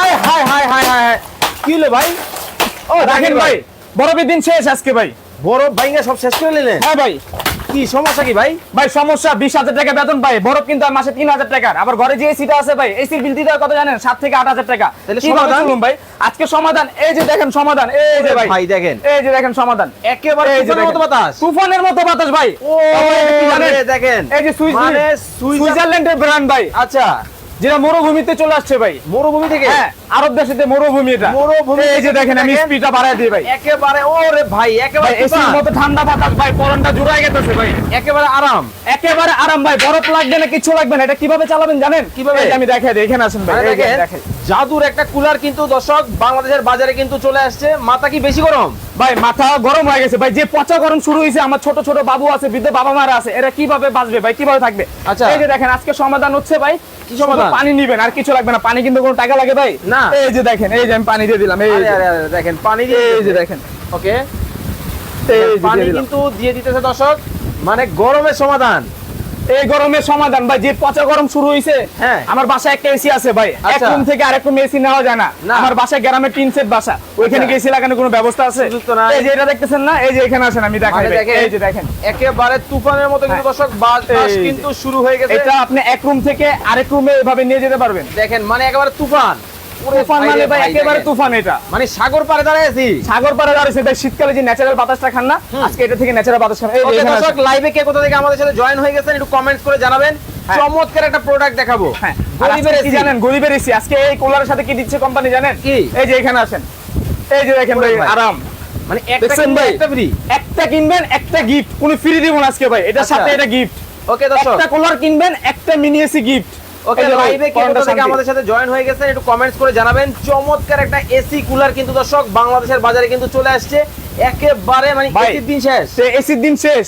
আয় হায় হায় হায় হায় হায়। কি হলো ভাই? ও দেখেন ভাই। বরফের দিন শেষ আজকে ভাই। বরফ ভাইঙ্গা সব শেষ করে নিলেন? হ্যাঁ ভাই। কি সমস্যা কি ভাই? ভাই সমস্যা বিশ হাজার টাকা বেতন পাই বরফ কিন্তু মাসে তিন হাজার টাকার। আবার ঘরে যে এসিটা আছে ভাই এসির বিল দিতে কত জানেন? সাত থেকে আট হাজার টাকা। সমাধান? ভাই? আজকে সমাধান। এই যে দেখেন সমাধান। এই যে ভাই। ভাই দেখেন। এই যে দেখেন সমাধান। একেবারে তুফানের মতো। বাতাস। তুফানের মতো বাতাস ভাই। ও দেখেন। এই যে সুইজারল্যান্ডের ব্র্যান্ড ভাই। আচ্ছা। যেটা মরুভূমিতে চলে আসছে ভাই। মরুভূমি থেকে? হ্যাঁ। আরব দেশেতে মরুভূমি এটা। মরুভূমি এই যে দেখেন আমি স্পিডটা বাড়ায় দিই ভাই। একেবারে ওরে ভাই একেবারে এসির মতো ঠান্ডা বাতাস ভাই পরনটা গেছে ভাই। একেবারে আরাম। একেবারে আরাম ভাই বরফ লাগবে না কিছু লাগবে না এটা কীভাবে চালাবেন জানেন? কীভাবে? আমি দেখাই দিই এখানে আসেন ভাই দেখেন জাদুর একটা কুলার কিন্তু দর্শক বাংলাদেশের বাজারে কিন্তু চলে আসছে। মাথা কি বেশি গরম? ভাই মাথা গরম হয়ে গেছে। ভাই যে পচা গরম শুরু হয়েছে আমার ছোট ছোট বাবু আছে বৃদ্ধ বাবা মারা আছে এরা কীভাবে বাঁচবে ভাই কীভাবে থাকবে? আচ্ছা। এই যে দেখেন আজকে সমাধান হচ্ছে ভাই। কি সমাধান? পানি নিবেন আর কিছু লাগবে না। পানি কিন্তু কোনো টাকা লাগে ভাই? না। এই যে দেখেন এই যে আমি পানি দিয়ে দিলাম এই দেখেন পানি দিয়ে এই যে দেখেন। ওকে? পানি কিন্তু দিয়ে দিতেছে দর্শক। মানে গরমের সমাধান। এই গরমের সমাধান ভাই যে পচা গরম শুরু হয়েছে হ্যাঁ। আমার বাসায় একটা এসি আছে ভাই। এক আচ্ছা। রুম থেকে আরেক রুম এসি নেওয়া যায় না। আমার বাসায় গ্রামের টিন সেট বাসা। ওইখানে আচ্ছা। এসি লাগানোর কোনো ব্যবস্থা আছে। এই যে এটা দেখতেছেন না? এই যে এখানে আসেন আমি দেখাই মানে দেখেন, এই যে দেখেন। একেবারে তুফানের মতো কিন্তু হ্যাঁ। দর্শক বাতাস কিন্তু শুরু হয়ে গেছে। এটা আপনি এক রুম থেকে আরেক রুমে এভাবে নিয়ে যেতে পারবেন। দেখেন মানে একেবারে তুফান। তুফান মানে ভাই ভাই, একেবারে তুফান এটা। মানে সাগর পাড়ে দাঁড়ায় আছি। সাগর পাড়ে দাঁড়িয়েছে তাই শীতকালে যে ন্যাচারাল বাতাসটা খান না আজকে এটা থেকে ন্যাচারাল বাতাস খান। এই যে ওকে এখানে দর্শক লাইভে কে কোথা থেকে আমাদের সাথে জয়েন হয়ে গেছেন একটু কমেন্টস করে জানাবেন। হ্যাঁ। চমৎকার একটা প্রোডাক্ট দেখাবো। হ্যাঁ। গরিবের গরিবের জানেন? গরিবের এসি আজকে এই কুলারের সাথে কি দিচ্ছে কোম্পানি জানেন? কি? এই যে এখানে আসেন এই যে দেখেন ভাই ভাই। আরাম। মানে একটা দেখছেন একটা ফ্রি একটা কিনবেন একটা গিফট কোনো ফ্রি দিব না আজকে ভাই। এটার আচ্ছা। সাথে এটা গিফট ওকে দর্শক। একটা কুলার কিনবেন একটা মিনি এসি গিফট ওকে থেকে আমাদের সাথে জয়েন হয়ে গেছেন একটু কমেন্টস করে জানাবেন। চমৎকার একটা এসি কুলার কিন্তু দর্শক বাংলাদেশের বাজারে কিন্তু চলে আসছে। একেবারে মানে এসির দিন শেষ। এসির দিন শেষ।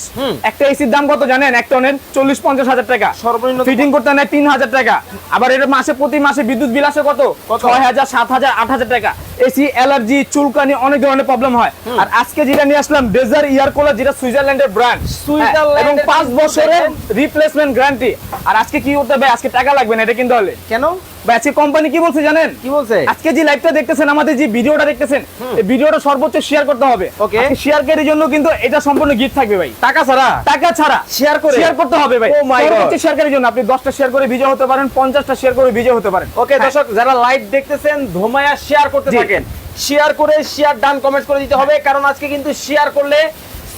একটা এসির দাম কত জানেন? এক টনের চল্লিশ পঞ্চাশ হাজার টাকা। সর্বনিম্ন ফিটিং করতে নেয় তিন হাজার টাকা। আবার এটা মাসে প্রতি মাসে বিদ্যুৎ বিল আসে কত? ছয় হাজার সাত হাজার আট হাজার টাকা। এসি অ্যালার্জি চুলকানি অনেক ধরনের প্রবলেম হয়। আর আজকে যেটা নিয়ে আসলাম ডেজার ইয়ার কুলার যেটা সুইজারল্যান্ডের ব্র্যান্ড সুইজারল্যান্ডের এবং পাঁচ কিন্তু বছরের রিপ্লেসমেন্ট গ্যারান্টি আর আজকে কি করতে হবে? আজকে টাকা লাগবে না এটা কিনতে হলে। কেন? ভাই আজকে কোম্পানি কি বলছে জানেন? কি বলছে? আজকে যে লাইভটা দেখতেছেন আমাদের যে ভিডিওটা দেখতেছেন এই ভিডিওটা সর্বোচ্চ শেয়ার করতে হবে। Okay. শেয়ারকারীর জন্য কিন্তু এটা সম্পূর্ণ গিফট থাকবে ভাই। টাকা ছাড়া? টাকা ছাড়া। শেয়ার করে? শেয়ার করতে হবে ভাই। Oh my God. পরবর্তী শেয়ারকারীর জন্য। আপনি 10টা শেয়ার করে বিজয় হতে পারেন 50টা শেয়ার করে বিজয় হতে পারেন। ওকে দর্শক যারা লাইভ দেখতেছেন ধোমায়া শেয়ার করতে। থাকেন শেয়ার করে শেয়ার ডান কমেন্ট করে দিতে হবে কারণ আজকে কিন্তু শেয়ার করলে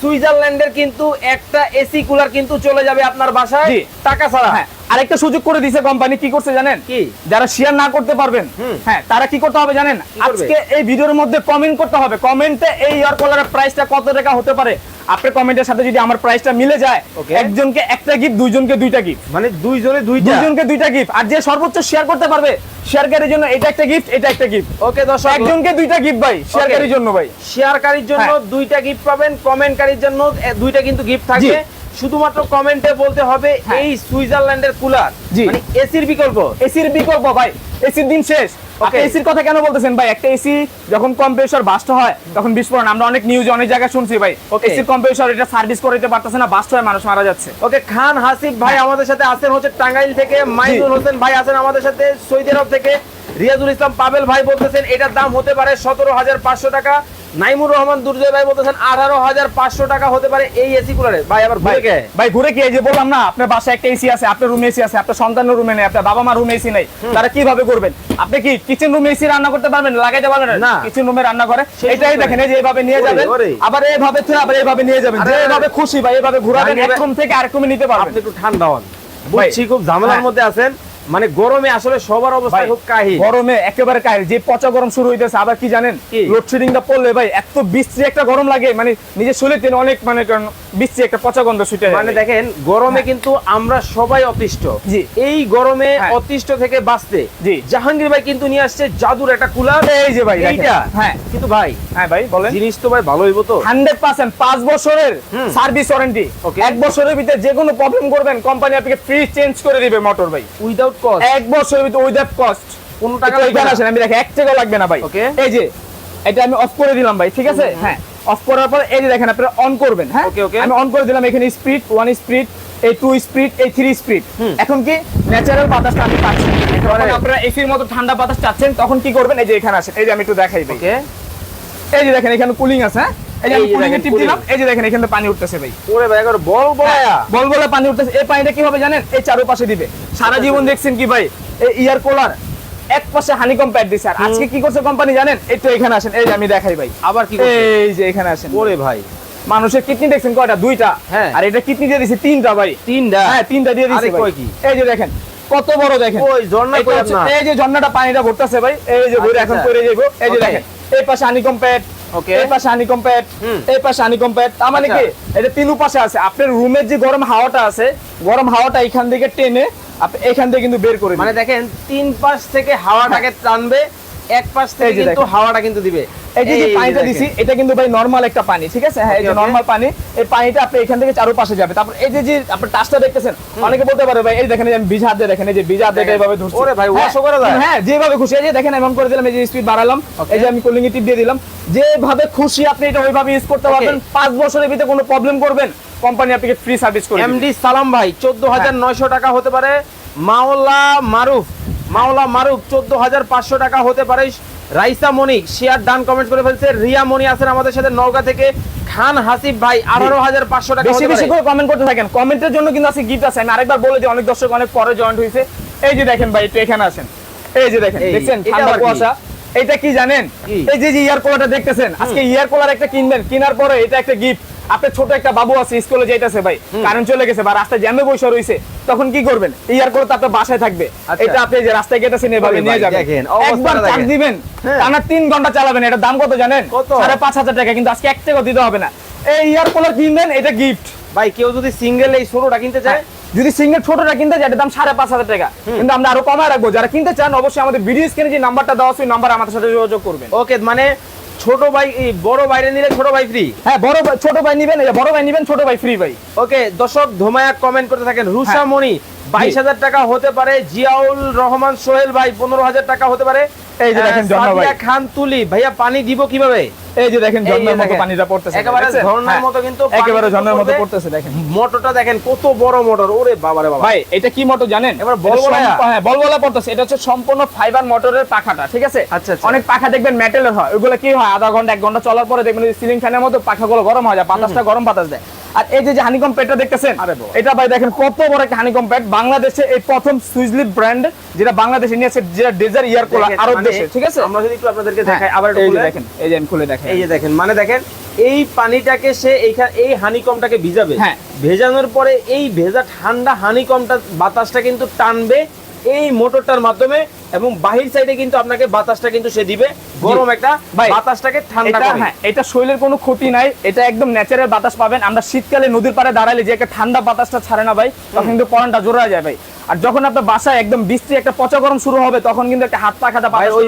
সুইজারল্যান্ডের কিন্তু একটা এসি কুলার কিন্তু চলে যাবে আপনার বাসায় টাকা ছাড়া। হ্যাঁ আরেকটা সুযোগ করে দিছে কোম্পানি কি করছে জানেন? কি? যারা শেয়ার না করতে পারবেন হ্যাঁ তারা কি করতে হবে জানেন? আজকে এই ভিডিওর মধ্যে কমেন্ট করতে হবে। কমেন্টে এই ইয়ার কুলারের প্রাইসটা কত টাকা হতে পারে? আপনার কমেন্টের সাথে যদি আমার প্রাইসটা মিলে যায় একজনকে একটা গিফট দুইজনকে দুইটা গিফট মানে দুইজনে দুইটা? দুইজনকে দুইটা গিফট আর যে সর্বোচ্চ শেয়ার করতে পারবে শেয়ারকারীর জন্য এটা একটা গিফট এটা একটা গিফট ওকে দর্শক। একজনকে দুইটা গিফট ভাই শেয়ারকারীর জন্য ভাই। শেয়ারকারীর জন্য হ্যাঁ। দুইটা গিফট পাবেন কমেন্টকারীর জন্য দুইটা কিন্তু গিফট থাকবে। শুধুমাত্র কমেন্টে বলতে হবে হ্যাঁ। এই সুইজারল্যান্ডের কুলার। মানে এসির বিকল্প। এসির বিকল্প ভাই এসির দিন শেষ। আপনি Okay. এসির কথা কেন বলতেছেন ভাই একটা এসি যখন কম্প্রেসর বাস্ট হয় তখন বিস্ফোরণ আমরা অনেক নিউজ অনেক জায়গায় শুনছি ভাই. এসির কম্প্রেসর এটা সার্ভিস করতে পারতেছে না বাস্ট হয় মানুষ মারা যাচ্ছে ওকে খান হাসিফ ভাই হ্যাঁ। আমাদের সাথে আছেন হচ্ছে টাঙ্গাইল থেকে মাইনুল হোসেন ভাই আছেন আমাদের সাথে সৌদি আরব থেকে রিয়াজুল ইসলাম পাবেল ভাই বলতেছেন এটার দাম হতে পারে সতেরো হাজার পাঁচশো টাকা নাইমুর রহমান দুর্জয় ভাই বলতেছেন আঠারো হাজার পাঁচশো টাকা হতে পারে এই এসি কুলারে ভাই আবার ভাই ভাই ঘুরে কি? যে বললাম না আপনার বাসায় একটা এসি আছে আপনার রুমে এসি আছে আপনার সন্তানের রুমে নেই আপনার বাবা মার রুমে এসি নেই। তারা কীভাবে করবেন? আপনি কি কিচেন রুমে এসি রান্না করতে পারবেন লাগাইতে পারবেন? না। কিচেন রুমে রান্না করে। এটাই দেখেন এই যে এইভাবে নিয়ে যাবেন আবার এইভাবে থেকে আবার এইভাবে নিয়ে যাবেন। আরে, যে আরে। খুশি ভাই এইভাবে ঘুরাবেন এক রুম থেকে আরেক রুমে নিতে পারবেন। একটু ঠান্ডা হন। বুঝছি খুব ঝামেলার হ্যাঁ। মধ্যে আছেন। মানে গরমে আসলে সবার অবস্থা খুব কাহিল। গরমে একেবারে কাহিল। যে পচা গরম শুরু হইতেছে আবার কি জানেন? লোডশেডিংটা পড়লে ভাই এত বিশ্রী একটা গরম লাগে। মানে নিজের শরীর থেকে অনেক মানে বিশ্রী একটা পচা গন্ধ ছুটে মানে দেখেন গরমে কিন্তু আমরা সবাই অতিষ্ঠ। জি। এই গরমে হ্যাঁ। অতিষ্ঠ থেকে বাঁচতে। জি। জাহাঙ্গীর ভাই কিন্তু নিয়ে আসছে জাদুর একটা কুলার। এই যে ভাই। এইটা? হ্যাঁ। কিন্তু ভাই হ্যাঁ ভাই বলেন। জিনিস তো ভাই ভালো হইব তো। হান্ড্রেড পার্সেন্ট পাঁচ বছরের সার্ভিস ওয়ারেন্টি. এক বছরের ভিতরে যে কোনো প্রবলেম করবেন কোম্পানি আপনাকে ফ্রি চেঞ্জ করে দিবে মোটর ভাই। উইদাউট কস্ট এক বছরের ভিতরে উইদাউট কস্ট কোনো টাকা লাগবে এখানে আসেন আমি দেখেন এক টাকাও লাগবে না ভাই। Okay. এই যে এটা আমি অফ করে দিলাম ভাই ঠিক আছে? হ্যাঁ অফ করার পর এই যে দেখেন আপনারা অন করবেন হ্যাঁ? okay. আমি অন করে দিলাম এখানে স্পিড ওয়ান স্পিড এই টু স্পিড এই থ্রি স্পিড এখন কি? ন্যাচারাল বাতাসটা আমি পাচ্ছি। যখন আপনারা এসির মতো ঠান্ডা বাতাস চাচ্ছেন তখন কি করবেন? এই যে এখানে আসেন এই যে আমি একটু দেখাই ওকে। এই যে দেখেন এখানে কুলিং আছে হ্যাঁ? এই যে আমি এই যে কুলিং এর টিপ দিলাম। এই যে দেখেন এখানে পানি উঠতেছে ভাই। ওরে ভাই একবার বল বলায়া বল বলে পানি উঠতেছে। এই পানিটা কি হবে জানেন? এই চারপাশে দিবে। সারা জীবন দেখছেন কি ভাই? এই ইয়ার কুলার এক পাশে হানিকম প্যাড দিছে। আর আজকে কি করছে কোম্পানি জানেন? এই এখানে আসেন। এই যে আমি দেখাই ভাই। আবার কি এই যে এখানে আসেন। ওরে ভাই। মানুষের কিডনি দেখছেন কয়টা? দুইটা। হ্যাঁ। আর এটা কিডনি দিয়ে দিছে তিনটা ভাই। তিনটা? হ্যাঁ তিনটা দিয়ে দিছে ভাই। এই যে দেখেন কত বড় দেখেন। ওই ঝর্ণা কই আপনার? এই যে ঝর্ণাটা পানিটা ভরতেছে ভাই। এই যে আচ্ছা, এখন আচ্ছা। করে যাইবো। এই যে দেখেন এই পাশে হানিকম প্যাড এই পাশে কম্পেট। এই পাশে তার মানে আচ্ছা। কি এটা তিন পাশে আছে। আপনার রুমের যে গরম হাওয়াটা আছে গরম হাওয়াটা এখান থেকে টেনে আপনি এখান থেকে কিন্তু বের করে মানে দেখেন তিন পাশ থেকে হাওয়াটাকে টানবে এক পাশ থেকে কিন্তু হাওয়াটা কিন্তু দিবে। এই যে পানিটা দিছি এটা কিন্তু ভাই নরমাল একটা পানি ঠিক আছে? হ্যাঁ এই যে. নরমাল পানি এই পানিটা আপনি এখান থেকে চারপাশে যাবে। তারপর এই যে যে আপনি টাচটা দেখতেছেন অনেকে বলতে পারে ভাই এই দেখেন আমি ভিজা হাত দিয়ে দেখেন এই যে ভিজা হাত দিয়ে এইভাবে ধরছি। ওরে ভাই, হ্যাঁ, করা যায়? হ্যাঁ যেভাবে খুশি এই যে দেখেন এমন করে দিলাম এই যে স্পিড বাড়ালাম এই যে আমি কুলিং টিপ দিয়ে দিলাম। যেভাবে খুশি আপনি এটা ওইভাবে ইউজ করতে পারবেন। পাঁচ বছরের ভিতরে কোনো প্রবলেম করবেন কোম্পানি আপনাকে ফ্রি সার্ভিস করে দিবে। এমডি সালাম ভাই চোদ্দ হাজার নয়শো টাকা হতে পারে মাওলা মারুফ। মাওলা মারুফ চোদ্দ হাজার পাঁচশো টাকা হতে পারে। Raisa Monik share done comment করে ফেলছে। রিয়া মনি আছেন আমাদের সাথে নওগাঁ থেকে। খান ভাই আঠারো হাজার পাঁচশো টাকা বেশি বেশি করে কমেন্ট করতে থাকেন। কমেন্টের জন্য কিন্তু আছে গিফট আছে। আমি আরেকবার বলে দিই অনেক দর্শক অনেক পরে জয়েন্ট হয়েছে। এই যে দেখেন ভাই একটু এখানে আসেন। এই যে দেখেন দেখছেন? ঠান্ডা কি? কুয়াশা। এটা কি জানেন? এই যে যে ইয়ার কুলারটা দেখতেছেন আজকে ইয়ার কুলার একটা কিনবেন। কেনার পরে এটা একটা গিফট আপনার ছোট একটা বাবু আছে স্কুলে যাইতেছে ভাই কারেন্ট চলে গেছে বা রাস্তায় জ্যামে বসে রয়েছে তখন কি করবেন? ইয়ার কুলার তো আপনার বাসায় থাকবে। আচ্ছা। এটা আপনি যে রাস্তায় গেটেছেন এভাবে নিয়ে যাবেন। একবার চার্জ দিবেন হ্যাঁ। টানা তিন ঘণ্টা চালাবেন এটার দাম কত জানেন? সাড়ে পাঁচ হাজার টাকা কিন্তু আজকে এক টাকা দিতে হবে না। এই ইয়ার কুলার কিনবেন এটা গিফট ভাই কেউ যদি সিঙ্গেল এই ষোলোটা কিনতে চায়? যদি সিঙ্গেল ছোটটা কিনতে এটার দাম সাড়ে পাঁচ হাজার টাকা। কিন্তু আমরা আরও কমায় রাখব। যারা কিনতে চান অবশ্যই আমাদের ভিডিও স্ক্রিনে যে নাম্বারটা দেওয়া ওই নাম্বার আমাদের সাথে যোগাযোগ করবেন। ওকে মানে ছোট ভাই বড় বাইরে নিলে ছোট ভাই ফ্রি হ্যাঁ বড় ভাই- ছোট ভাই নিবেন বড় ভাই নিবেন ছোট ভাই ফ্রি ভাই। ওকে দর্শক ধোমায়া কমেন্ট করতে থাকেন। হ্যাঁ। বাইশ হাজার টাকা হতে পারে। জিয়াউল রহমান সোহেল ভাই পনেরো হাজার টাকা হতে পারে। এই যে দেখেন খান তুলি। ভাইয়া পানি দিব কীভাবে? এই যে দেখেন ঝর্ণার মতো পানিটা পড়তেছে একেবারে ঝর্ণার হ্যাঁ, মতো কিন্তু একেবারে ঝর্ণার মতো পড়তেছে। দেখেন। মোটরটা দেখেন কত বড় মোটর ওরে বাবারে বাবা। ভাই এটা কি মোটর জানেন? এবার বলবলা? হ্যাঁ বলবলা পড়তেছে। এটা হচ্ছে সম্পূর্ণ ফাইবার মোটরের পাখাটা ঠিক আছে? আচ্ছা, আচ্ছা। অনেক পাখা দেখবেন মেটালের হয়। ওগুলো কি হয়? আধা ঘণ্টা এক ঘণ্টা চলার পরে দেখবেন সিলিং ফ্যানের মতো পাখাগুলো গরম হয় যায় বাতাসটা গরম বাতাস দেয়। আর এই যে হানিকম প্যাডটা দেখতেছেন এটা ভাই দেখেন কত বড় একটা হানিকম প্যাড বাংলাদেশে এই প্রথম সুইজলিপ ব্র্যান্ড যেটা বাংলাদেশে নিয়েছে যেটা ডেজার ইয়ার কোলা আরব মানে দেশে ঠিক আছে? আমরা যদি একটু আপনাদেরকে হ্যাঁ, দেখাই আবার একটু এই যে খুলে। দেখেন এই যে খুলে দেখেন এই যে দেখেন মানে দেখেন এই পানিটাকে সে এইখানে এই হানিকমটাকে ভিজাবে। হ্যাঁ। ভেজানোর পরে এই ভেজা ঠান্ডা হানিকমটা বাতাসটা কিন্তু টানবে এই মোটরটার মাধ্যমে এবং বাহির সাইডে কিন্তু আপনাকে বাতাসটা কিন্তু সে দিবে। গরম একটা বাতাসটাকে ঠান্ডা করে। হ্যাঁ এটা শরীরের কোনো ক্ষতি নাই এটা একদম ন্যাচারাল বাতাস পাবেন। আমরা শীতকালে নদীর পাড়ে দাঁড়ালে যে একটা ঠান্ডা বাতাসটা ছাড়ে না ভাই তখন কিন্তু পরানটা জোড়া যায় ভাই। আর যখন আপনার বাসায় একদম বৃষ্টি একটা পচা গরম শুরু হবে তখন কিন্তু একটা হাত পা খাটা ভাই ওই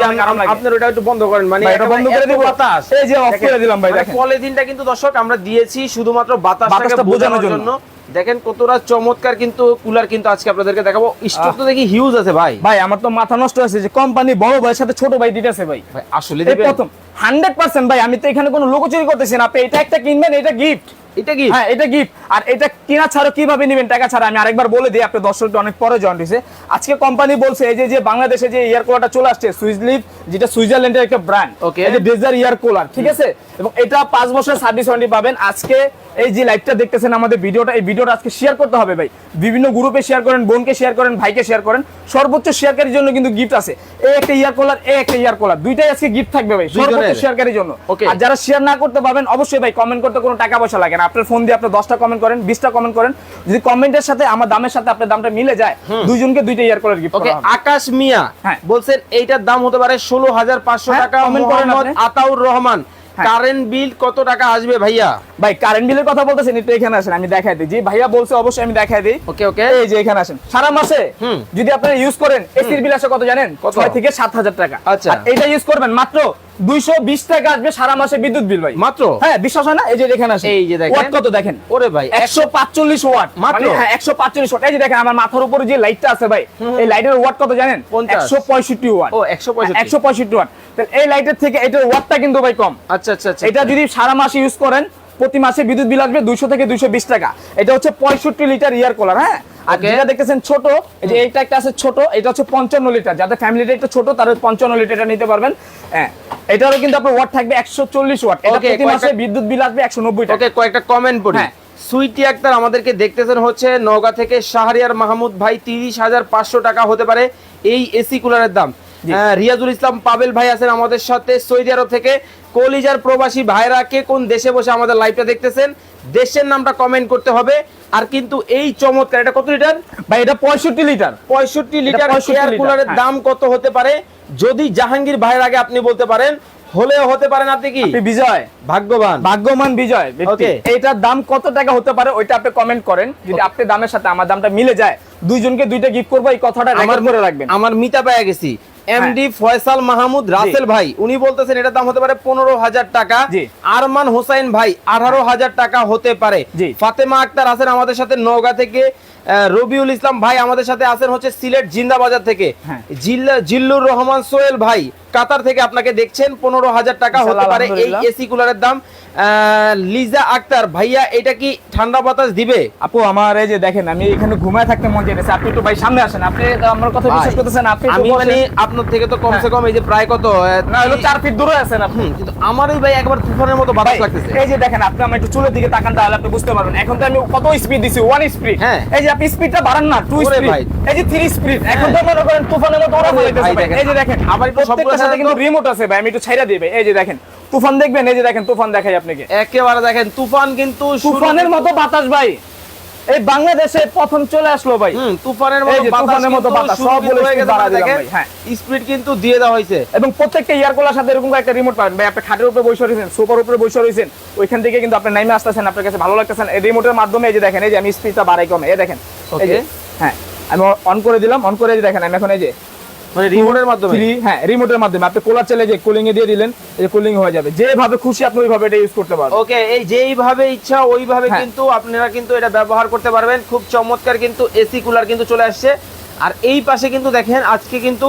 আপনার ওটা একটু বন্ধ করেন মানে এটা বন্ধ করে দিব? বাতাস। এই যে off করে দিলাম ভাই, মানে দেখেন। পলিথিনটা কিন্তু দর্শক আমরা দিয়েছি শুধুমাত্র বাতাসটাকে বোঝানোর জন্য। দেখেন কতটা চমৎকার কিন্তু কুলার কিন্তু আজকে আপনাদেরকে দেখাবো। স্টক তো দেখি হিউজ আছে ভাই। ভাই আমার তো মাথা নষ্ট আছে যে কোম্পানি বড় ভাইয়ের সাথে ছোট ভাই দিতেছে ভাই। ভাই আসলে প্রথম। হান্ড্রেড পার্সেন্ট ভাই আমি তো এখানে কোনো লোকচুরি করতেছি না। আপনি এটা একটা কিনবেন এটা গিফট এটা কি হ্যাঁ এটা গিফট আর এটা কেনা ছাড়া কীভাবে নেবেন টাকা ছাড়া? আমি আরেকবার বলে দিই আপনার দর্শকটা অনেক পরে হয়েছে আজকে কোম্পানি বলছে এই যে যে বাংলাদেশে যে এয়ার কুলারটা চলে আসছে যেটা সুইজারল্যান্ডের একটা ব্র্যান্ড Okay. এই যে ডেজার এয়ার কুলার ঠিক আছে? এবং এটা পাঁচ বছর সার্ভিস ওয়ারেন্টি পাবেন। আজকে এই যে লাইভটা দেখতেছেন আমাদের ভিডিওটা এই ভিডিওটা আজকে শেয়ার করতে হবে ভাই। বিভিন্ন গ্রুপে শেয়ার করেন বোনকে শেয়ার করেন ভাইকে শেয়ার করেন। সর্বোচ্চ শেয়ারকারীর জন্য কিন্তু গিফট আছে। এই একটা ইয়ার কুলার এই একটা ইয়ার কুলার দুইটাই আজকে গিফট থাকবে ভাই। সর্বোচ্চ? শেয়ারকারীর জন্য। আর যারা শেয়ার না করতে পারবেন অবশ্যই ভাই কমেন্ট করতে কোনো টাকা পয়সা লাগে না। আপনার ফোন দিয়ে আপনি দশটা কমেন্ট করেন বিশটা কমেন্ট করেন। যদি কমেন্টের সাথে আমার দামের সাথে আপনার দামটা মিলে যায় দুইজনকে দুইটা ইয়ার কলার গিফট ওকে আকাশ মিয়া হ্যাঁ। বলছেন এইটার দাম হতে পারে ষোলো হাজার পাঁচশো হ্যাঁ, টাকা। comment করেন। আতাউর রহমান হ্যাঁ। কারেন্ট বিল কত টাকা আসবে ভাইয়া? ভাই কারেন্ট বিলের কথা বলতেছেন একটু এখানে আসেন আমি দেখাই দিই। জি ভাইয়া বলছে অবশ্যই আমি দেখাই দিই। ওকে ওকে এই যে এখানে আসেন। সারা মাসে যদি আপনারা ইউজ করেন এসির বিল আসে কত জানেন? কত? থেকে সাত হাজার টাকা। আচ্ছা। এটা ইউজ করবেন মাত্র দুইশো বিশ টাকা আসবে সারা মাসে বিদ্যুৎ বিল ভাই। মাত্র? হ্যাঁ বিশ্বাস হয় না? এই যে দেখেন এই যে দেখেন। ওয়াট কত দেখেন? ওরে ভাই একশো পাঁচচল্লিশ ওয়াট। মাত্র? মাত্র হ্যাঁ একশো পাঁচচল্লিশ ওয়াট। এই যে দেখেন আমার মাথার উপরে যে লাইটটা আছে ভাই এই লাইটের ওয়াট কত জানেন? পঞ্চাশ। একশো পঁয়ষট্টি ওয়াট। ও একশো পঁয়ষট্টি। একশো পঁয়ষট্টি ওয়াট। তাহলে এই লাইটের থেকে এটার ওয়াটটা কিন্তু ভাই কম। আচ্ছা আচ্ছা আচ্ছা। এটা যদি সারা মাস ইউজ করেন প্রতি মাসে বিদ্যুৎ বিল আসবে দুইশো থেকে দুইশো বিশ টাকা। এটা হচ্ছে পঁয়ষট্টি লিটার ইয়ার কুলার হ্যাঁ? আর যেটা দেখতেছেন ছোট এই যে এইটা একটা আছে ছোট এটা হচ্ছে পঞ্চান্ন লিটার। যাদের ফ্যামিলিটা একটু ছোট তারা পঞ্চান্ন লিটারটা নিতে পারবেন। হ্যাঁ এটারও কিন্তু আপনার ওয়াট থাকবে একশো চল্লিশ ওয়াট এটা প্রতি মাসে বিদ্যুৎ বিল আসবে একশো নব্বই টাকা। কয়েকটা কমেন্ট পড়ি। হ্যাঁ। সুইটি আক্তার আমাদেরকে দেখতেছেন হচ্ছে নওগাঁ থেকে শাহরিয়ার মাহমুদ ভাই তিরিশ হাজার পাঁচশো টাকা হতে পারে এই এসি কুলারের দাম। রিয়াজুল ইসলাম পাবেল ভাই আছেন আমাদের সাথে সৌদি আরব থেকে। কলিজার প্রবাসী ভাইরা কে কোন দেশে বসে আমাদের লাইভটা দেখতেছেন? দেশের নামটা কমেন্ট করতে হবে। আর কিন্তু এই চমৎকার এটা কত লিটার? ভাই এটা পঁয়ষট্টি লিটার। পঁয়ষট্টি লিটার এয়ার কুলারের হ্যাঁ। দাম কত হতে পারে? যদি জাহাঙ্গীর ভাইয়ের আগে আপনি বলতে পারেন হলেও হতে পারেন আপনি কি? বিজয়। ভাগ্যবান। ভাগ্যমান বিজয়। Okay. দাম কত টাকা হতে পারে ওইটা আপনি কমেন্ট করেন। যদি আপনি দামের সাথে আমার দামটা মিলে যায় দুইজনকে দুইটা গিফট করব এই কথাটা আমার করে রাখবেন। আমার মিতা পেয়ে গেছি। এমডি ফয়সাল মাহমুদ রাসেল ভাই উনি বলতেছেন এটার দাম হতে পারে পনেরো হাজার টাকা। আরমান হোসাইন ভাই আঠারো হাজার টাকা হতে পারে। ফাতেমা আক্তার আছেন আমাদের সাথে নওগাঁ থেকে। রবিউল ইসলাম ভাই আমাদের সাথে আছেন হচ্ছে সিলেট জিন্দাবাজার থেকে। হ্যাঁ। জিল্লা- জিল্লুর রহমান সোহেল ভাই কাতার থেকে আপনাকে দেখছেন পনেরো হাজার টাকা হতে পারে এই এসি কুলারের দাম। লিজা আক্তার ভাইয়া এটা কি ঠান্ডা বাতাস দিবে? আপু আমার এই যে দেখেন আমি এখানে ঘুমায় থাকতে মন চাইতেছে। আপনি একটু ভাই সামনে আসেন। আপনি আমার কথা বিশ্বাস করতেছেন আপনি আমি মানে আপনার থেকে তো কমসে কম এই যে প্রায় কত না হলো চার ফিট দূরে আছেন আপনি। কিন্তু আমারই ভাই একবার তুফানের মতো বাতাস লাগতেছে। এই যে দেখেন আপনি আমার একটু চুলের দিকে তাকান তাহলে আপনি বুঝতে পারবেন। এখন তো আমি কত স্পিড দিছি? ওয়ান স্পিড হ্যাঁ। এই যে আপনি স্পিডটা বাড়ান না টু স্পিড ভাই। এই যে থ্রি স্পিড এখন তো মনে করেন তুফানের মতো ওরা বলে। এই যে দেখেন আবার একটু প্রত্যেকটার সবগুলোর সাথে কিন্তু রিমোট আছে ভাই আমি একটু ছাইরা দিই ভাই। এই যে দেখেন তুফান দেখবেন? এই যে দেখেন তুফান দেখাই আপনাকে। একেবারে দেখেন তুফান কিন্তু তুফানের মতো বাতাস ভাই। এই বাংলাদেশে প্রথম চলে আসলো ভাই। হুম, তুফানের মতো বাতাস তুফানের মতো বাতাস, সব বলে হয়ে গেছে, ভাই, হ্যাঁ। স্পিড কিন্তু দিয়ে দেওয়া হয়েছে। এবং প্রত্যেকটা ইয়ার কলার সাথে এরকম একটা রিমোট পাবেন ভাই। আপনি খাটের উপরে বসে রয়েছেন সোফার উপরে বসে রয়েছেন ওইখান থেকে কিন্তু আপনি নাইমে আসতেছেন আপনার কাছে ভালো লাগতেছেন এই রিমোটের মাধ্যমে এই যে দেখেন এই যে আমি স্পিডটা বাড়াই কমে। এই দেখেন এই যে হ্যাঁ আমি অন করে দিলাম অন করে এই যে দেখেন আমি এখন এই যে মানে রিমোটের মাধ্যমে। ফ্রি হ্যাঁ রিমোটের মাধ্যমে। আপনি কোলার চলে যে কুলিং এ দিয়ে দিলেন এই কুলিং হয়ে যাবে। যেভাবে খুশি আপনি ওইভাবে এটা ইউজ করতে পারবেন। ওকে এই যেইভাবে ইচ্ছা ওইভাবে হ্যাঁ। কিন্তু আপনারা কিন্তু এটা ব্যবহার করতে পারবেন। খুব চমৎকার কিন্তু এসি কুলার কিন্তু চলে আসছে। আর এই পাশে কিন্তু দেখেন আজকে কিন্তু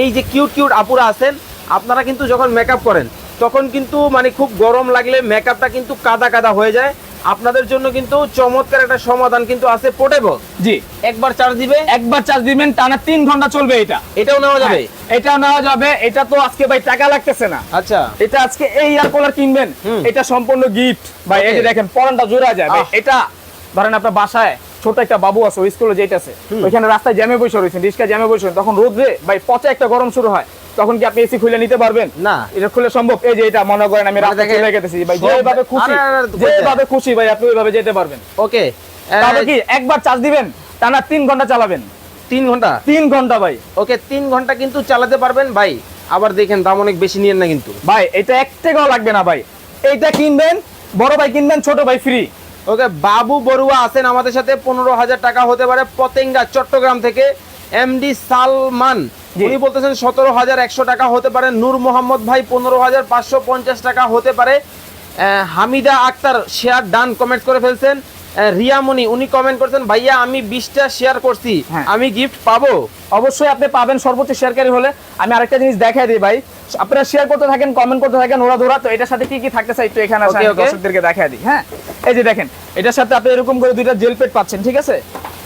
এই যে কিউট কিউট আপুরা আছেন আপনারা কিন্তু যখন মেকআপ করেন তখন কিন্তু মানে খুব গরম লাগলে মেকআপটা কিন্তু কাদা কাদা হয়ে যায়। আপনাদের জন্য কিন্তু চমৎকার একটা সমাধান কিন্তু আছে পোর্টেবল জি। একবার চার্জ দিবে? একবার চার্জ দিবেন টানা তিন ঘণ্টা চলবে এটা। এটাও নেওয়া যাবে? হ্যাঁ, এটা নেওয়া যাবে এটা তো আজকে ভাই টাকা লাগতেছে না। আচ্ছা। এটা আজকে এই ইয়ার কলার কিনবেন এটা সম্পূর্ণ গিফট ভাই এই যে দেখেন পরানটা জোড়া যায়। ভাই। এটা ধরেন আপনার বাসায় ছোট একটা বাবু আছে ওই স্কুলে যেতেছে হুম। ওইখানে রাস্তায় জ্যামে বসে রয়েছেন রিক্সা জ্যামে বসে তখন রোদে ভাই পচা একটা গরম শুরু হয়। তখন কি আপনি এসি খুলে নিতে পারবেন? না। এটা খুলে সম্ভব? এই যে এটা মনে করেন আমি মানে রাস্তায় চলে গেতেছি ভাই যেভাবে খুশি যেভাবে খুশি ভাই আপনি ওইভাবে যেতে পারবেন। ওকে। তবে কি একবার চার্জ দিবেন টানা তিন ঘণ্টা চালাবেন? তিন ঘণ্টা? তিন ঘণ্টা ভাই। ওকে তিন ঘণ্টা কিন্তু চালাতে পারবেন ভাই। আবার দেখেন দাম অনেক বেশি নিয়েন না কিন্তু। ভাই এটা এক টাকাও লাগবে না ভাই। এইটা কিনবেন বড় ভাই কিনবেন ছোট ভাই ফ্রি ওকে বাবু বড়ুয়া আছেন আমাদের সাথে পনেরো হাজার টাকা হতে পারে পতেঙ্গা চট্টগ্রাম থেকে এমডি সালমান। উনি বলতেছেন সতেরো হাজার একশো টাকা হতে পারে নূর মোহাম্মদ ভাই পনেরো হাজার পাঁচশো পঞ্চাশ টাকা হতে পারে। Hamida Akter share done comment করে ফেলছেন। রিয়ামণি উনি কমেন্ট করছেন ভাইয়া আমি বিশটা শেয়ার করছি হ্যাঁ। আমি গিফট পাবো? অবশ্যই আপনি পাবেন সর্বোচ্চ শেয়ারকারী হলে। আমি আরেকটা জিনিস দেখাই দিই ভাই। আপনারা শেয়ার করতে থাকেন কমেন্ট করতে থাকেন ওরা ধরা তো এটার সাথে কি কি থাকতেছে একটু এখানে. দর্শকদেরকে দেখাই দিই হ্যাঁ? এই যে দেখেন এটার সাথে আপনি এরকম করে দুইটা জেল পেট পাচ্ছেন ঠিক আছে?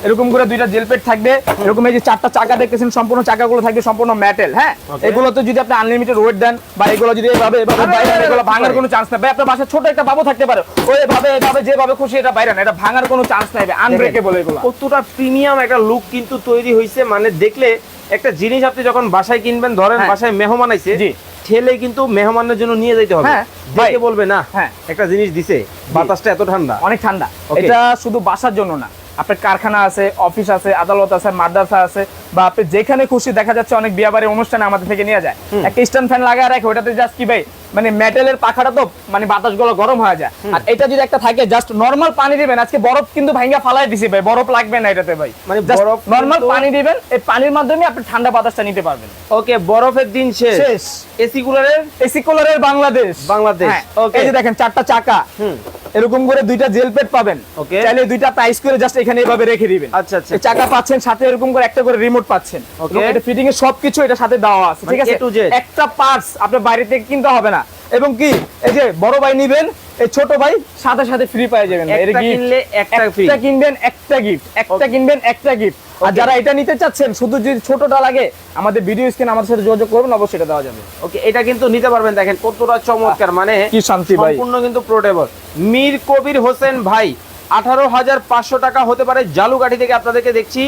এরকম করে দুইটা জেল পেট থাকবে। এরকম এই যে চারটা চাকা দেখতেছেন সম্পূর্ণ চাকাগুলো থাকবে সম্পূর্ণ মেটেল হ্যাঁ? এগুলো তো যদি আপনি আনলিমিটেড ওয়েট দেন বা এগুলো যদি এভাবে এভাবে বাইরে এগুলো ভাঙার কোনো চান্স নাই। ভাই আপনার বাসায় ছোট একটা বাবু থাকতে পারে। ওইভাবে এভাবে যেভাবে খুশি এটা বাইরে না এটা ভাঙার কোনো চান্স নাই আনব্রেকেবল এগুলো। কতটা প্রিমিয়াম একটা লুক কিন্তু তৈরি হয়েছে মানে দেখলে একটা জিনিস আপনি যখন বাসায় কিনবেন ধরেন হ্যাঁ। বাসায় মেহমান আইছে জি। ঠেলে কিন্তু মেহমানের জন্য নিয়ে যেতে হবে। হ্যাঁ, দেখে বলবে না হ্যাঁ। একটা জিনিস দিছে বাতাসটা এত ঠান্ডা। অনেক ঠান্ডা। এটা শুধু বাসার জন্য না। আপনার কারখানা আছে অফিস আছে আদালত আছে মাদ্রাসা আছে বা আপনি যেখানে খুশি দেখা যাচ্ছে অনেক বিয়ে বাড়ির অনুষ্ঠানে আমাদের থেকে নিয়ে যায়। একটা স্ট্যান্ড ফ্যান লাগা রাখে ওটাতে জাস্ট কি ভাই? মানে মেটালের পাখাটা তো মানে বাতাসগুলো গরম হয়ে যায়। আর এটা যদি একটা থাকে জাস্ট নর্মাল পানি দিবেন। আজকে বরফ কিন্তু ভাঙ্গা ফালাই দিছি ভাই বরফ লাগবে না এটাতে ভাই। মানে বরফ নর্মাল পানি দিবেন এই পানির মাধ্যমে আপনি ঠান্ডা বাতাসটা নিতে পারবেন। ওকে বরফের দিন শেষ। শেষ। এসি কুলারের এসি কুলারের বাংলাদেশ। বাংলাদেশ, হ্যাঁ, okay. এই যে দেখেন চারটা চাকা। হুম। এরকম করে দুইটা জেল পেট পাবেন। Okay. চাইলে দুইটা প্রাইস করে জাস্ট এখানে এভাবে রেখে দিবেন। আচ্ছা আচ্ছা। চাকা পাচ্ছেন সাথে এরকম করে একটা করে রিমোট পাচ্ছেন. এবং এটা ফিটিং এর সবকিছু এটা সাথে দেওয়া আছে ঠিক মানে আছে? to Z? একটা পার্টস আপনার বাইরে থেকে কিনতে হবে না। এবং কি এই যে বড় ভাই নিবেন এই ছোট ভাই সাথে সাথে ফ্রি পেয়ে যাবেন কিনলে একটা একটা কিনবেন একটা গিফট একটা কিনবেন একটা গিফট আর যারা এটা নিতে চাচ্ছেন শুধু যদি ছোটটা লাগে আমাদের ভিডিও স্ক্রিন আমাদের সাথে যোগাযোগ করবেন অবশ্যই এটা দেওয়া যাবে। ওকে এটা কিন্তু নিতে পারবেন দেখেন কতটা চমৎকার মানে কি শান্তি ভাই। সম্পূর্ণ কিন্তু প্রোটেবল মীর কবির হোসেন ভাই আঠারো হাজার পাঁচশো টাকা হতে পারে জালুকাঠি থেকে আপনাদেরকে দেখছি।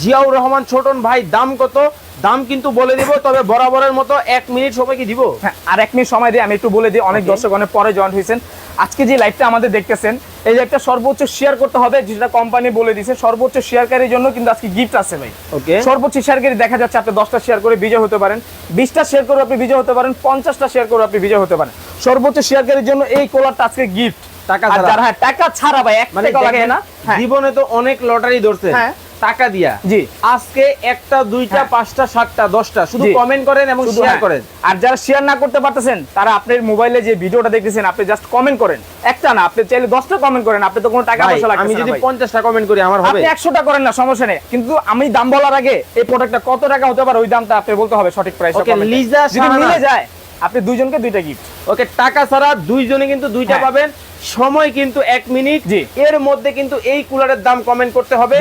জিয়াউর রহমান ছোটন ভাই দাম কত? দাম কিন্তু বলে দিব তবে বরাবরের মতো এক মিনিট সময় কি দিব? হ্যাঁ আর এক মিনিট সময় দিয়ে আমি একটু বলে দিই অনেক. দর্শক অনেক পরে জয়েন হয়েছেন। আজকে যে লাইভটা আমাদের দেখতেছেন এই লাইভটা সর্বোচ্চ শেয়ার করতে হবে যেটা কোম্পানি বলে দিয়েছে। সর্বোচ্চ শেয়ারকারীর জন্য কিন্তু আজকে গিফট আছে ভাই। ওকে সর্বোচ্চ শেয়ারকারী দেখা যাচ্ছে আপনি দশটা শেয়ার করে বিজয় হতে পারেন বিশটা শেয়ার করে আপনি বিজয় হতে পারেন পঞ্চাশটা শেয়ার করে আপনি বিজয় হতে পারেন। সর্বোচ্চ শেয়ারকারীর জন্য এই কোলারটা আজকে গিফট টাকা ছাড়া। হ্যাঁ টাকা ছাড়া ভাই এক মানে টাকা লাগে না। হ্যাঁ। জীবনে তো অনেক লটারি ধরছে। হ্যাঁ। টাকা দিয়া। জি। আজকে একটা দুইটা হ্যাঁ। পাঁচটা সাতটা দশটা শুধু কমেন্ট করেন এবং শেয়ার হ্যাঁ। করেন। আর যারা শেয়ার না করতে পারতেছেন তারা আপনার মোবাইলে যে ভিডিওটা দেখতেছেন আপনি জাস্ট কমেন্ট করেন। একটা না আপনি চাইলে দশটা কমেন্ট করেন আপনি তো কোনো টাকা পয়সা লাগবে আমি যদি পঞ্চাশটা কমেন্ট করি আমার হবে। একশোটা করেন না সমস্যা নেই। কিন্তু আমি দাম বলার আগে এই প্রোডাক্টটা কত টাকা হতে পারে ওই দামটা আপনি বলতে হবে সঠিক প্রাইস লিজা যদি মিলে যায় আপনি দুইজনকে দুইটা গিফট ওকে টাকা ছাড়া দুইজনে কিন্তু দুইটা হ্যাঁ। পাবেন। সময় কিন্তু এক মিনিট। জি। এর মধ্যে কিন্তু এই কুলারের দাম কমেন্ট করতে হবে।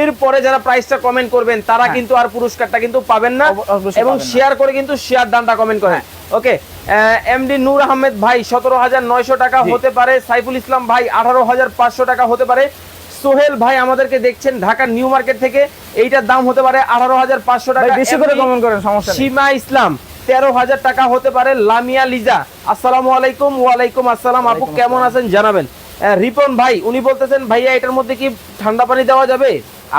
এরপরে যারা প্রাইসটা কমেন্ট করবেন তারা হ্যাঁ। কিন্তু আর পুরস্কারটা কিন্তু পাবেন না। এবং শেয়ার করে কিন্তু শেয়ার দামটা কমেন্ট করেন। ওকে এমডি নূর আহমেদ ভাই সতেরো হাজার নয়শো টাকা হতে পারে। সাইফুল ইসলাম ভাই আঠারো হাজার পাঁচশো টাকা হতে পারে। সোহেল ভাই আমাদেরকে দেখছেন ঢাকার নিউ মার্কেট থেকে। এইটার দাম হতে পারে আঠারো হাজার পাঁচশো টাকা। বেশি করে কমেন্ট করেন সমস্যা নেই। সীমা ইসলাম তেরো হাজার টাকা হতে পারে লামিয়া লিজা। আসসালামু আলাইকুম ওয়ালাইকুম আসসালাম। আপু কেমন আছেন? জানাবেন। রিপন ভাই উনি বলতেছেন ভাইয়া এটার মধ্যে কি ঠান্ডা পানি দেওয়া যাবে?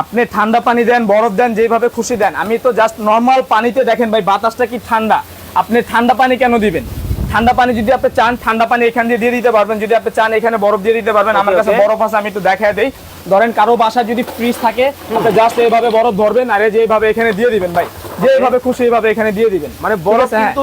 আপনি ঠান্ডা পানি দেন বরফ দেন যেভাবে খুশি দেন। আমি তো জাস্ট নর্মাল পানিতে দেখেন ভাই বাতাসটা কি ঠান্ডা? আপনি ঠান্ডা পানি কেন দিবেন? ঠান্ডা পানি যদি আপনি চান ঠান্ডা পানি এখান দিয়ে দিয়ে দিতে পারবেন। যদি আপনি চান এখানে বরফ দিয়ে দিতে পারবেন। আমার কাছে বরফ আছে আমি একটু দেখায় দেই। ধরেন কারও বাসা যদি ফ্রিজ থাকে আপনি জাস্ট এইভাবে বরফ ধরবেন আর এই যে এইভাবে এখানে দিয়ে দিবেন ভাই। যেভাবে খুশি এইভাবে এখানে দিয়ে দিবেন। মানে বরফ হ্যাঁ। কিন্তু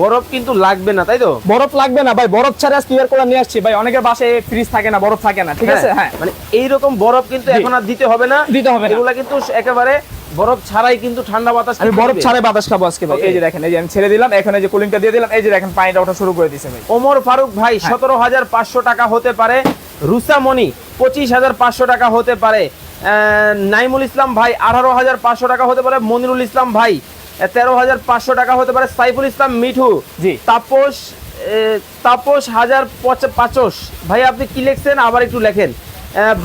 বরফ কিন্তু লাগবে না তাই তো? বরফ লাগবে না ভাই। বরফ ছাড়া ক্লিয়ার করে নিয়ে আসছি ভাই। অনেকের বাসায় ফ্রিজ থাকে না বরফ থাকে না ঠিক আছে? হ্যাঁ। মানে এইরকম বরফ কিন্তু এখন আর দিতে হবে না। দিতে হবে। এগুলা কিন্তু একেবারে বরফ ছাড়াই কিন্তু ঠান্ডা বাতাস আমি বরফ। ছাড়াই বাতাস খাব আজকে ভাই। এই যে দেখেন এই যে আমি ছেড়ে দিলাম এখানে যে কুলিংটা দিয়ে দিলাম এই যে দেখেন পানিটা ওঠা শুরু করে দিছে ভাই। ওমর ফারুক ভাই হ্যাঁ। সতেরো হাজার পাঁচশো টাকা হতে পারে। রুসামণি পঁচিশ হাজার পাঁচশো টাকা হতে পারে। নাইমুল ইসলাম ভাই আঠারো হাজার পাঁচশো টাকা হতে পারে। মনিরুল ইসলাম ভাই তেরো হাজার পাঁচশো টাকা হতে পারে। সাইফুল ইসলাম মিঠু। জি। তাপস তাপস হাজার পঁচ- পাঁচশো। ভাই আপনি কি লিখছেন? আবার একটু লেখেন।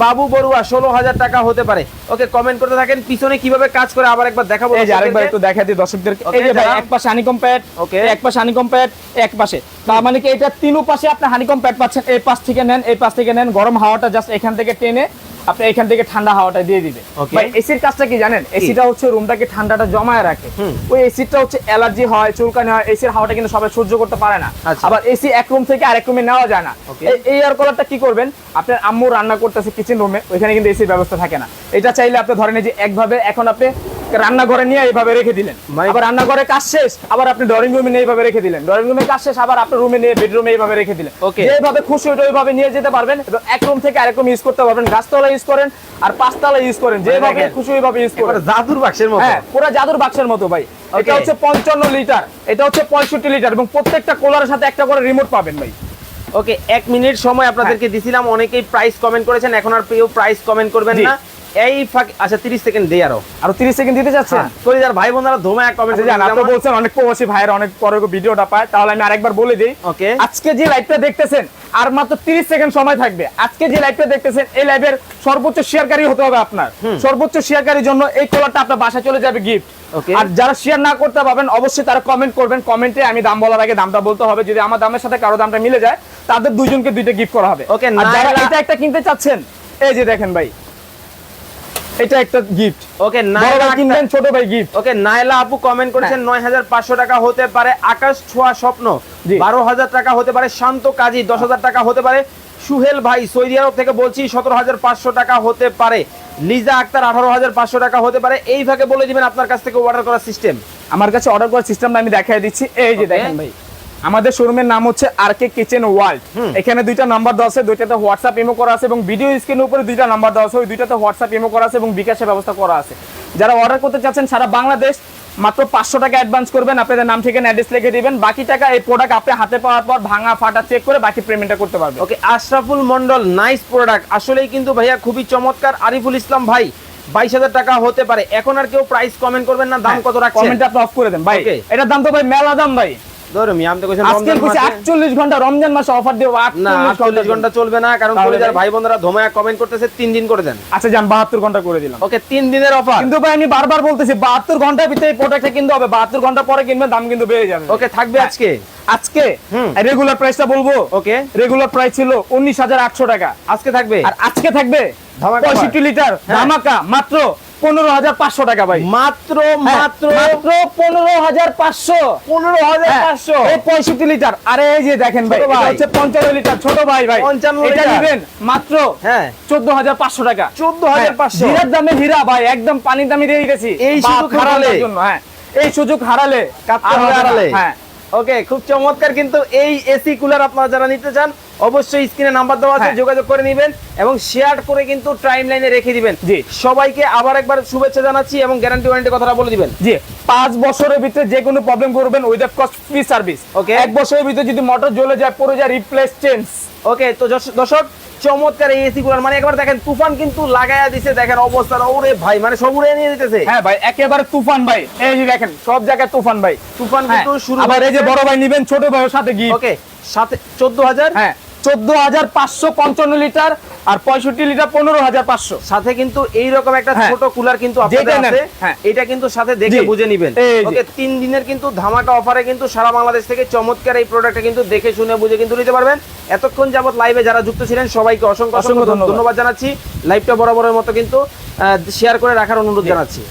বাবু বড়ুয়া ষোলো হাজার টাকা হতে পারে। ওকে কমেন্ট করতে থাকেন পিছনে কীভাবে কাজ করে আবার একবার দেখাবো এই যে আরেকবার একটু দেখা দিই দর্শকদের এই যে ভাই এক পাশে হানিকম প্যাড ওকে এক পাশে হানিকম প্যাড এক পাশে। তার মানে কি এটা তিনু পাশে আপনি হানিকম প্যাড পাচ্ছেন। এই পাশ থেকে নেন এই পাশ থেকে নেন গরম হাওয়াটা জাস্ট এখান থেকে টেনে আপনি এখান থেকে ঠান্ডা হাওয়াটা দিয়ে দিবে ভাই এসির কাজটা কি জানেন? এসিটা হচ্ছে রুমটাকে ঠান্ডাটা জমায় রাখে। ওই এসিটা হচ্ছে অ্যালার্জি হয় চুলকানি হয় এসির হাওয়াটা কিন্তু সবাই সহ্য করতে পারে না। আচ্ছা। আবার এসি এক রুম থেকে আরেক রুমে নেওয়া যায় না। এই- এয়ার কুলারটা কি করবেন? আপনার আম্মু রান্না করতেছে কিচেন রুমে ওইখানে কিন্তু এসির ব্যবস্থা থাকে না। এটা চাইলে আপনি ধরেন যে একভাবে এখন আপনি রান্নাঘরে নিয়ে এইভাবে রেখে দিলেন। আবার রান্নাঘরে কাজ শেষ আবার আপনি ড্রয়িং রুমে নিয়ে এইভাবে রেখে দিলেন। ড্রয়িং রুমে কাজ শেষ আবার আপনার রুমে নিয়ে বেডরুমে এইভাবে রেখে দিলেন। Okay. যেভাবে খুশি ওইটা ওইভাবে নিয়ে যেতে পারবেন এবং এক রুম থেকে আরেক রুম ইউজ করতে পারবেন। গাছতলা ইউজ করেন আর পাঁচতলা ইউজ করেন। যেভাবে খুশি ওইভাবে ইউজ করেন। জাদুর বাক্সের মতো। হ্যাঁ পুরো জাদুর বাক্সের মতো ভাই। এটা হচ্ছে পঞ্চান্ন লিটার এটা হচ্ছে পঁয়ষট্টি লিটার এবং প্রত্যেকটা কোলারের সাথে একটা করে রিমোট পাবেন ভাই। ওকে এক মিনিট সময় আপনাদেরকে দিছিলাম অনেকেই প্রাইস কমেন্ট করেছেন এখন আর কেউ প্রাইস কমেন্ট করবেন না। এই ফাঁক আচ্ছা 30 সেকেন্ড দেই আরও। আরও তিরিশ সেকেন্ড দিতে চাচ্ছেন কলিজার ভাই বোনেরা ধোমা এক কমেন্ট আচ্ছা জান আপনি বলছেন অনেক প্রবাসী ভাইয়ের অনেক পরে ভিডিওটা পায় তাহলে আমি আরেকবার বলে দিই। ওকে আজকে যে লাইভটা দেখতেছেন আর মাত্র 30 সেকেন্ড সময় থাকবে। আজকে যে লাইভটা দেখতেছেন এই লাইভের সর্বোচ্চ শেয়ারকারী হতে হবে আপনার। সর্বোচ্চ শেয়ারকারীর জন্য এই কলারটা আপনার বাসায় চলে যাবে গিফট আর যারা শেয়ার না করতে পারবেন অবশ্যই তারা কমেন্ট করবেন। কমেন্টে আমি দাম বলার আগে দামটা বলতে হবে। যদি আমার দামের সাথে কারও দামটা মিলে যায় তাদের দুজনকে দুইটা গিফট করা হবে। ওকে আর যারা এটা একটা কিনতে চাচ্ছেন এই যে দেখেন ভাই এটা একটা গিফট ওকে নাইলা কিনবেন ছোট ভাই গিফট ওকে নাইলা আপু কমেন্ট করেছেন নয় হাজার পাঁচশো টাকা হতে পারে আকাশ ছোঁয়া স্বপ্ন। জি। বারো হাজার টাকা হতে পারে শান্ত কাজী দশ হাজার টাকা হতে পারে সুহেল ভাই সৌদি আরব থেকে বলছি সতেরো হাজার পাঁচশো টাকা হতে পারে। লিজা আক্তার আঠারো হাজার পাঁচশো টাকা হতে পারে। এই ভাগে বলে দিবেন আপনার কাছ থেকে অর্ডার করার সিস্টেম আমার কাছে অর্ডার করার সিস্টেমটা আমি দেখাই দিচ্ছি। এই যে. দেখেন ভাই। আমাদের শোরুমের নাম হচ্ছে আর কে কিচেন ওয়ার্ল্ড এখানে দুইটা নাম্বার দেওয়া আছে দুইটাতে হোয়াটসঅ্যাপ ইমো করা আছে এবং ভিডিও স্ক্রিনের উপরে দুইটা নাম্বার দেওয়া আছে ওই দুইটাতে হোয়াটসঅ্যাপ ইমো করা আছে এবং বিকাশের ব্যবস্থা করা আছে। যারা অর্ডার করতে চাচ্ছেন সারা বাংলাদেশ মাত্র পাঁচশো টাকা অ্যাডভান্স করবেন আপনাদের নাম ঠিকানা অ্যাড্রেস লিখে দিবেন। বাকি টাকা এই প্রোডাক্ট আপনি হাতে পাওয়ার পর ভাঙা ফাটা চেক করে বাকি পেমেন্টটা করতে পারবেন। Okay Ashraful Mondal nice product আসলেই কিন্তু ভাইয়া খুবই চমৎকার। আরিফুল ইসলাম ভাই বাইশ হাজার টাকা হতে পারে। এখন আর কেউ প্রাইস কমেন্ট করবেন না দাম কত রাখছেন? কমেন্ট আপনি অফ করে দেন ভাই. এটার দাম তো ভাই মেলা দাম ভাই। আমি তো আজকে কইছি মাসে- আটচল্লিশ ঘণ্টা রমজান মাসে অফার দেবো 48 ঘণ্টা চলবে না কারণ তাহলে কলেজের ভাই? ভাই ধোমায়া কমেন্ট করতেছে তিন দিন করে দেন। আচ্ছা যান বাহাত্তর ঘণ্টা করে দিলাম। ওকে তিন দিনের অফার কিন্তু ভাই আমি বারবার বলতেছি বাহাত্তর ঘণ্টার ভিতরে প্রোডাক্টটা কিনতে হবে বাহাত্তর ঘণ্টা পরে কিনবে দাম কিন্তু বেড়ে যাবে। ওকে থাকবে হ্যাঁ। আজকে। আজকে। রেগুলার প্রাইসটা বলব? ওকে। রেগুলার প্রাইস ছিল টাকা। আজকে থাকবে? আর আজকে থাকবে লিটার হ্যাঁ। ধামাকা মাত্র পনেরো হাজার পাঁচশো টাকা ভাই। মাত্র হ্যাঁ, মাত্র মাত্র পনেরো হাজার পাঁচশো। পনেরো হাজার হ্যাঁ, পাঁচশো এই পঁয়ষট্টি লিটার। আরে এই যে দেখেন ভাই। হচ্ছে পঞ্চান্ন লিটার ছোট ভাই ভাই। 55 এটা নেবেন মাত্র হ্যাঁ। চোদ্দ হাজার পাঁচশো টাকা। চোদ্দ হাজার পাঁচশো। হীরার দামে হীরা ভাই একদম পানির দামে দিয়ে গেছি এই সুযোগ হারালে। জন্য, হ্যাঁ এই সুযোগ হারালে। হারালে। হ্যাঁ। ওকে খুব চমৎকার কিন্তু এই এসি কুলার আপনারা যারা নিতে চান অবশ্যই স্ক্রিনে নাম্বার দেওয়া আছে হ্যাঁ। যোগাযোগ করে নেবেন এবং শেয়ার করে কিন্তু টাইম লাইনে রেখে দিবেন। জি। সবাইকে আবার একবার শুভেচ্ছা জানাচ্ছি এবং গ্যারান্টি ওয়ারেন্টি কথাটা বলে দিবেন। জি পাঁচ বছরের ভিতরে যে কোনো প্রবলেম করবেন without cost free service okay. এক বছরের ভিতরে যদি মোটর জ্বলে যায় পড়ে যায় রিপ্লেস চেঞ্জ ওকে তো দর্শক চমৎকার এই এসি কুলার মানে একবার দেখেন তুফান কিন্তু লাগায়া দিছে দেখেন অবস্থা ওরে ভাই মানে সব উড়ে নিয়ে দিতেছে হ্যাঁ ভাই একেবারে তুফান ভাই। এই যে দেখেন সব জায়গায় তুফান ভাই। তুফান হ্যাঁ, কিন্তু শুরু আবার এই যে বড় ভাই নেবেন ছোট ভাইয়ের সাথে গিয়ে ওকে সাথে চোদ্দ হাজার। হ্যাঁ। চোদ্দ হাজার পাঁচশো পঞ্চান্ন লিটার আর পঁয়ষট্টি লিটার পনেরো হাজার পাঁচশো। সাথে কিন্তু এইরকম একটা হ্যাঁ। ছোট কুলার কিন্তু হ্যাঁ। এটা কিন্তু সাথে দেখে বুঝে নিবেন। তিন দিনের কিন্তু ধামাকা অফারে কিন্তু সারা বাংলাদেশ থেকে চমৎকার এই প্রোডাক্টটা কিন্তু দেখে শুনে বুঝে কিন্তু নিতে পারবেন। এতক্ষণ যাবত লাইভে যারা যুক্ত ছিলেন সবাইকে অসংখ্য অসংখ্য। ধন্যবাদ। জানাচ্ছি। লাইভটা বরাবরের মতো কিন্তু শেয়ার করে রাখার অনুরোধ জানাচ্ছি।